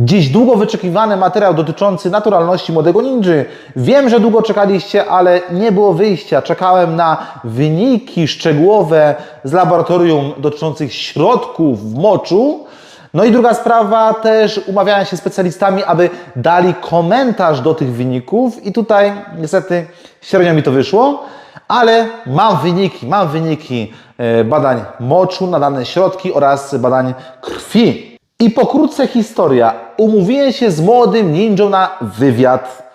Dziś długo wyczekiwany materiał dotyczący naturalności młodego ninży. Wiem, że długo czekaliście, ale nie było wyjścia. Czekałem na wyniki szczegółowe z laboratorium dotyczących środków w moczu. No i druga sprawa, też umawiałem się specjalistami, aby dali komentarz do tych wyników i tutaj niestety średnio mi to wyszło, ale mam wyniki, mam wyniki e, badań moczu na dane środki oraz badań krwi. I pokrótce historia. Umówiłem się z młodym ninją na wywiad.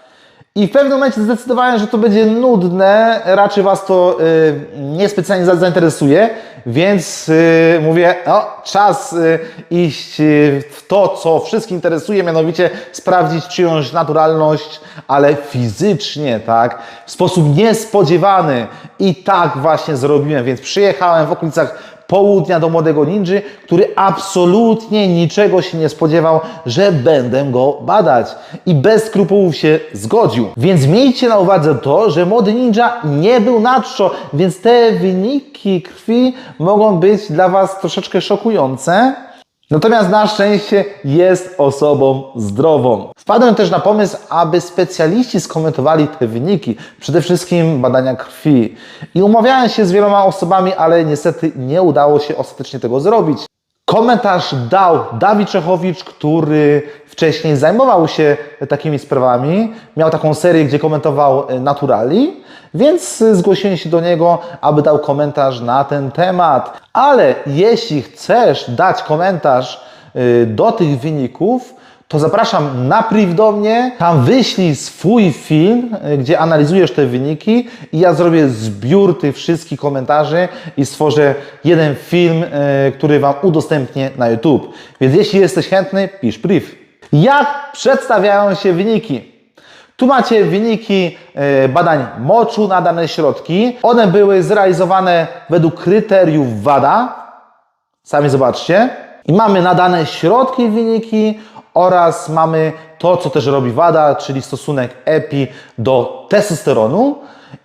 I w pewnym momencie zdecydowałem, że to będzie nudne, raczej Was to y, niespecjalnie za- zainteresuje, więc y, mówię, no, czas y, iść y, w to, co wszystkich interesuje, mianowicie sprawdzić czyjąś naturalność, ale fizycznie, tak, w sposób niespodziewany. I tak właśnie zrobiłem, więc przyjechałem w okolicach południa do młodego ninży, który absolutnie niczego się nie spodziewał, że będę go badać. I bez skrupułów się zgodził. Więc miejcie na uwadze to, że młody ninja nie był na czczo, więc te wyniki krwi mogą być dla Was troszeczkę szokujące. Natomiast na szczęście jest osobą zdrową. Wpadłem też na pomysł, aby specjaliści skomentowali te wyniki, przede wszystkim badania krwi. I umawiałem się z wieloma osobami, ale niestety nie udało się ostatecznie tego zrobić. Komentarz dał Dawid Czechowicz, który wcześniej zajmował się takimi sprawami. Miał taką serię, gdzie komentował e, naturali, więc e, zgłosiłem się do niego, aby dał komentarz na ten temat. Ale jeśli chcesz dać komentarz e, do tych wyników, to zapraszam na priv do mnie, tam wyślij swój film, y, gdzie analizujesz te wyniki i ja zrobię zbiór tych wszystkich komentarzy i stworzę jeden film, y, który Wam udostępnię na YouTube. Więc jeśli jesteś chętny, pisz priv. Jak przedstawiają się wyniki? Tu macie wyniki e, badań moczu na dane środki. One były zrealizowane według kryteriów WADA. Sami zobaczcie. I mamy nadane środki wyniki oraz mamy to, co też robi WADA, czyli stosunek EPI do testosteronu.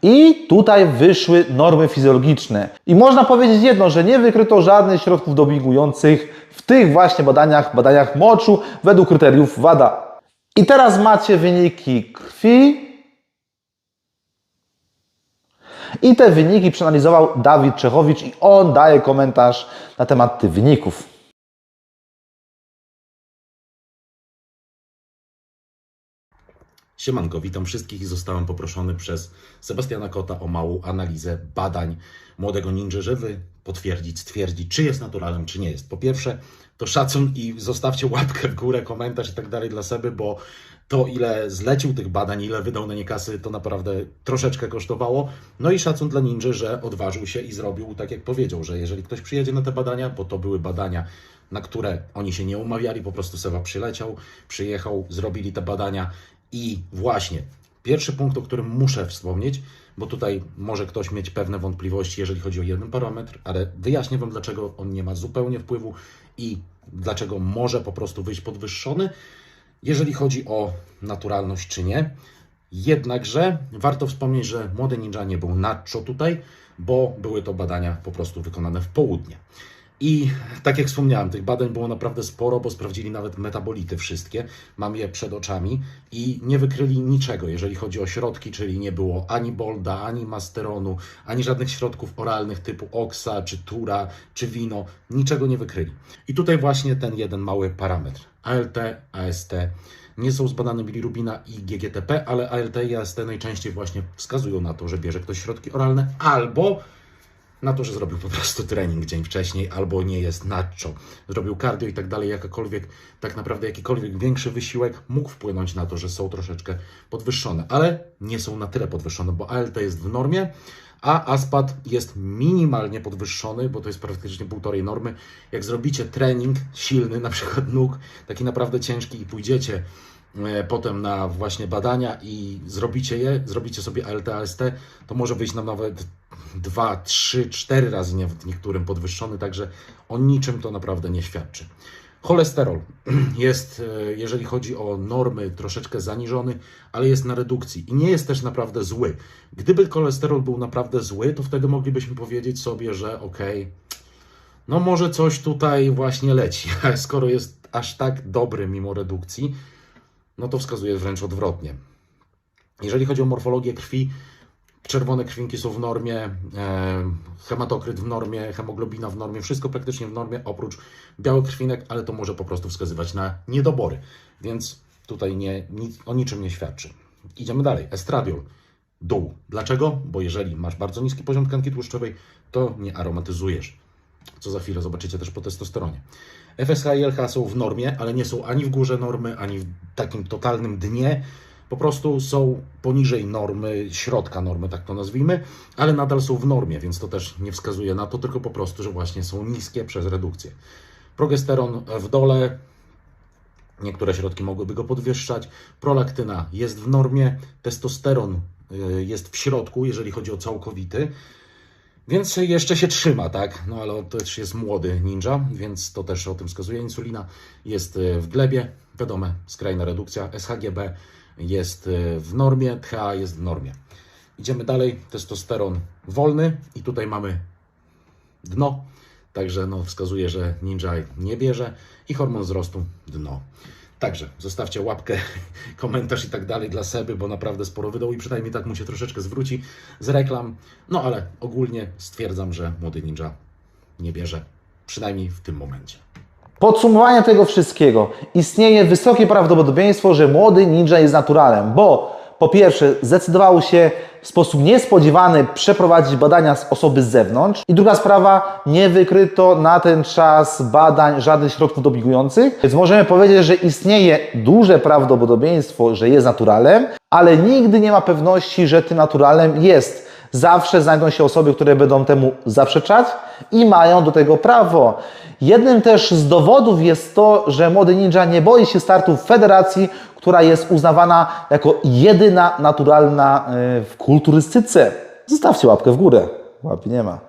I tutaj wyszły normy fizjologiczne. I można powiedzieć jedno, że nie wykryto żadnych środków dopingujących w tych właśnie badaniach, badaniach moczu według kryteriów WADA. I teraz macie wyniki krwi. I te wyniki przeanalizował Dawid Czechowicz i on daje komentarz na temat tych wyników. Siemanko, witam wszystkich i zostałem poproszony przez Sebastiana Kota o małą analizę badań młodego ninja, żeby potwierdzić, stwierdzić, czy jest naturalnym, czy nie jest. Po pierwsze, to szacun i zostawcie łapkę w górę, komentarz i tak dalej dla Seby, bo to ile zlecił tych badań, ile wydał na nie kasy, to naprawdę troszeczkę kosztowało. No i szacun dla ninja, że odważył się i zrobił tak, jak powiedział, że jeżeli ktoś przyjedzie na te badania, bo to były badania, na które oni się nie umawiali, po prostu Seba przyleciał, przyjechał, zrobili te badania i właśnie pierwszy punkt, o którym muszę wspomnieć, bo tutaj może ktoś mieć pewne wątpliwości, jeżeli chodzi o jeden parametr, ale wyjaśnię Wam, dlaczego on nie ma zupełnie wpływu i dlaczego może po prostu wyjść podwyższony, jeżeli chodzi o naturalność czy nie. Jednakże warto wspomnieć, że młody ninja nie był nadczo tutaj, bo były to badania po prostu wykonane w południe. I tak jak wspomniałem, tych badań było naprawdę sporo, bo sprawdzili nawet metabolity wszystkie. Mam je przed oczami i nie wykryli niczego, jeżeli chodzi o środki, czyli nie było ani bolda, ani masteronu, ani żadnych środków oralnych typu oksa, czy tura, czy wino. Niczego nie wykryli. I tutaj właśnie ten jeden mały parametr. ALT, AST nie są zbadane bilirubina i GGTP, ale ALT i AST najczęściej właśnie wskazują na to, że bierze ktoś środki oralne albo na to, że zrobił po prostu trening dzień wcześniej, albo nie jest nadczo, zrobił cardio i tak dalej, jakakolwiek, tak naprawdę jakikolwiek większy wysiłek mógł wpłynąć na to, że są troszeczkę podwyższone, ale nie są na tyle podwyższone, bo ALT jest w normie, a ASPAT jest minimalnie podwyższony, bo to jest praktycznie półtorej normy. Jak zrobicie trening silny, na przykład nóg, taki naprawdę ciężki i pójdziecie e, potem na właśnie badania i zrobicie je, zrobicie sobie ALT, AST, to może wyjść nam nawet 2, 3, 4 razy nie niektórym podwyższony, także o niczym to naprawdę nie świadczy. Cholesterol jest, e, jeżeli chodzi o normy, troszeczkę zaniżony, ale jest na redukcji i nie jest też naprawdę zły. Gdyby cholesterol był naprawdę zły, to wtedy moglibyśmy powiedzieć sobie, że okej, no może coś tutaj właśnie leci. Skoro jest aż tak dobry mimo redukcji, no to wskazuje wręcz odwrotnie. Jeżeli chodzi o morfologię krwi, czerwone krwinki są w normie, e, hematokryt w normie, hemoglobina w normie, wszystko praktycznie w normie, oprócz białych krwinek, ale to może po prostu wskazywać na niedobory, więc tutaj nie, nic, o niczym nie świadczy. Idziemy dalej. Estradiol. Dół. Dlaczego? Bo jeżeli masz bardzo niski poziom tkanki tłuszczowej, to nie aromatyzujesz. Co za chwilę zobaczycie też po testosteronie. FSH i LH są w normie, ale nie są ani w górze normy, ani w takim totalnym dnie. Po prostu są poniżej normy, środka normy, tak to nazwijmy, ale nadal są w normie, więc to też nie wskazuje na to, tylko po prostu, że właśnie są niskie przez redukcję. Progesteron w dole, Niektóre środki mogłyby go podwyższać. Prolaktyna jest w normie, testosteron y, jest w środku, jeżeli chodzi o całkowity. Więc jeszcze się trzyma, tak? No ale to też jest młody ninja, więc to też o tym wskazuje. Insulina jest y, w glebie, wiadomo, skrajna redukcja. SHGB jest y, w normie, THA jest w normie. Idziemy dalej. Testosteron wolny i tutaj mamy dno. Także no, wskazuje, że ninja nie bierze i hormon wzrostu dno. Także zostawcie łapkę, komentarz i tak dalej dla Seby, bo naprawdę sporo wydał i przynajmniej tak mu się troszeczkę zwróci z reklam. No ale ogólnie stwierdzam, że młody ninja nie bierze, przynajmniej w tym momencie. Podsumowanie tego wszystkiego. Istnieje wysokie prawdopodobieństwo, że młody ninja jest naturalem, bo po pierwsze zdecydował się w sposób niespodziewany przeprowadzić badania z osoby z zewnątrz i druga sprawa, nie wykryto na ten czas badań żadnych środków dopingujących, więc możemy powiedzieć, że istnieje duże prawdopodobieństwo, że jest naturalem, ale nigdy nie ma pewności, że tym naturalem jest. Zawsze znajdą się osoby, które będą temu zaprzeczać i mają do tego prawo. Jednym też z dowodów jest to, że młody ninja nie boi się startu w federacji, która jest uznawana jako jedyna naturalna y, w kulturystyce. Zostawcie łapkę w górę. Łapy nie ma.